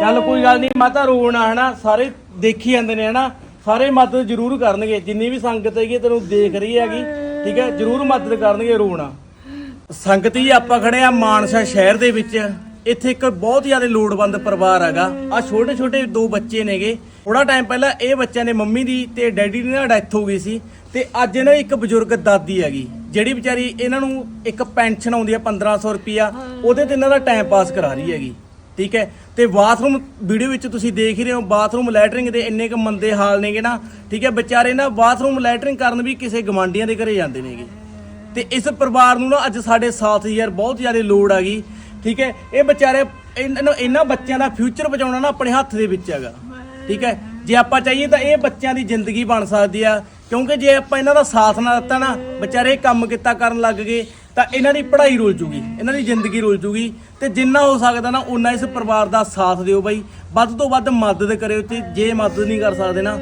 ਚੱਲ ਕੋਈ ਗੱਲ ਨਹੀਂ, ਮਾਤਾ ਰੋਣਾ ਹਨਾ? ਸਾਰੇ ਦੇਖੀ ਜਾਂਦੇ ਨੇ, ਹਨਾ? ਸਾਰੇ ਮਦਦ ਜ਼ਰੂਰ ਕਰਨਗੇ। ਜਿੰਨੀ ਵੀ ਸੰਗਤ ਹੈਗੀ, ਤੈਨੂੰ ਦੇਖ ਰਹੀ ਹੈਗੀ, ਠੀਕ ਹੈ? ਜ਼ਰੂਰ ਮਦਦ ਕਰਨਗੇ, ਰੋਣਾ ਸੰਗਤ ਜੀ, ਆਪਾਂ ਖੜੇ ਆ ਮਾਨਸਾ ਸ਼ਹਿਰ ਦੇ ਵਿੱਚ। ਇੱਥੇ ਇੱਕ ਬਹੁਤ ਜ਼ਿਆਦਾ ਲੋੜਵੰਦ ਪਰਿਵਾਰ ਹੈਗਾ। ਆ ਛੋਟੇ ਛੋਟੇ ਦੋ ਬੱਚੇ ਨੇਗੇ। ਥੋੜਾ ਟਾਈਮ ਪਹਿਲਾਂ ਇਹ ਬੱਚਿਆਂ ਨੇ ਮੰਮੀ ਦੀ ਤੇ ਡੈਡੀ ਦੀ ਨਾ ਡੈਥ ਹੋ ਗਈ ਸੀ। ਤੇ ਅੱਜ ਇਹਨਾਂ ਦੀ ਇੱਕ ਬਜ਼ੁਰਗ ਦਾਦੀ ਹੈਗੀ, ਜਿਹੜੀ ਵਿਚਾਰੀ ਇਹਨਾਂ ਨੂੰ ਇੱਕ ਪੈਨਸ਼ਨ ਆਉਂਦੀ ਆ 1500 ਰੁਪਿਆ ਉਹਦੇ ਤੇ ਇਹਨਾਂ ਦਾ ਟਾਈਮ ਪਾਸ ਕਰਾ ਰਹੀ ਹੈਗੀ। ਠੀਕ ਹੈ? ਤੇ ਬਾਥਰੂਮ ਵੀਡੀਓ ਵਿੱਚ ਤੁਸੀਂ ਦੇਖ ਹੀ ਰਹੇ ਹੋ, ਬਾਥਰੂਮ ਲੈਟਰਿੰਗ ਦੇ ਇੰਨੇ ਕੁ ਮੰਦੇ ਹਾਲ ਨੇਗੇ ਨਾ, ਠੀਕ ਹੈ? ਵਿਚਾਰੇ ਨਾ ਬਾਥਰੂਮ ਲੈਟਰਿੰਗ ਕਰਨ ਵੀ ਕਿਸੇ ਗਵਾਂਡੀਆਂ ਦੇ ਘਰੇ ਜਾਂਦੇ ਨੇਗੇ। ਤੇ ਇਸ ਪਰਿਵਾਰ ਨੂੰ ਨਾ ਅੱਜ ਸਾਡੇ ਸਾਥ ਯਾਰ ਬਹੁਤ ਜ਼ਿਆਦਾ ਲੋੜ ਆ ਗਈ, ਠੀਕ ਹੈ? ਇਹ ਵਿਚਾਰੇ ਇਹਨਾਂ ਨੂੰ- ਇਹਨਾਂ ਬੱਚਿਆਂ ਦਾ ਫਿਊਚਰ ਬਚਾਉਣਾ ਨਾ ਆਪਣੇ ਹੱਥ ਦੇ ਵਿੱਚ ਹੈਗਾ, ਠੀਕ ਹੈ? ਜੇ ਆਪਾਂ ਚਾਹੀਏ ਤਾਂ ਇਹ ਬੱਚਿਆਂ ਦੀ ਜ਼ਿੰਦਗੀ ਬਣ ਸਕਦੀ ਆ, ਕਿਉਂਕਿ ਜੇ ਆਪਾਂ ਇਹਨਾਂ ਦਾ ਸਾਥ ਨਾ ਦਿੱਤਾ ਨਾ, ਵਿਚਾਰੇ ਕੰਮ ਕੀਤਾ ਕਰਨ ਲੱਗ ਗਏ, ਤਾਂ ਇਹਨਾਂ ਦੀ ਪੜ੍ਹਾਈ ਰੁਲ ਜੂਗੀ, ਇਹਨਾਂ ਦੀ ਜ਼ਿੰਦਗੀ ਰੁਲ ਜੂਗੀ, ਤੇ ਜਿੰਨਾ ਹੋ ਸਕਦਾ ਨਾ ਉਨਾ ਇਸ ਪਰਿਵਾਰ ਦਾ ਸਾਥ ਦਿਓ ਬਾਈ, ਵੱਧ ਤੋਂ ਵੱਧ ਮਦਦ ਕਰਿਓ ਤੇ ਜੇ ਮਦਦ ਨਹੀਂ ਕਰ ਸਕਦੇ ਨਾ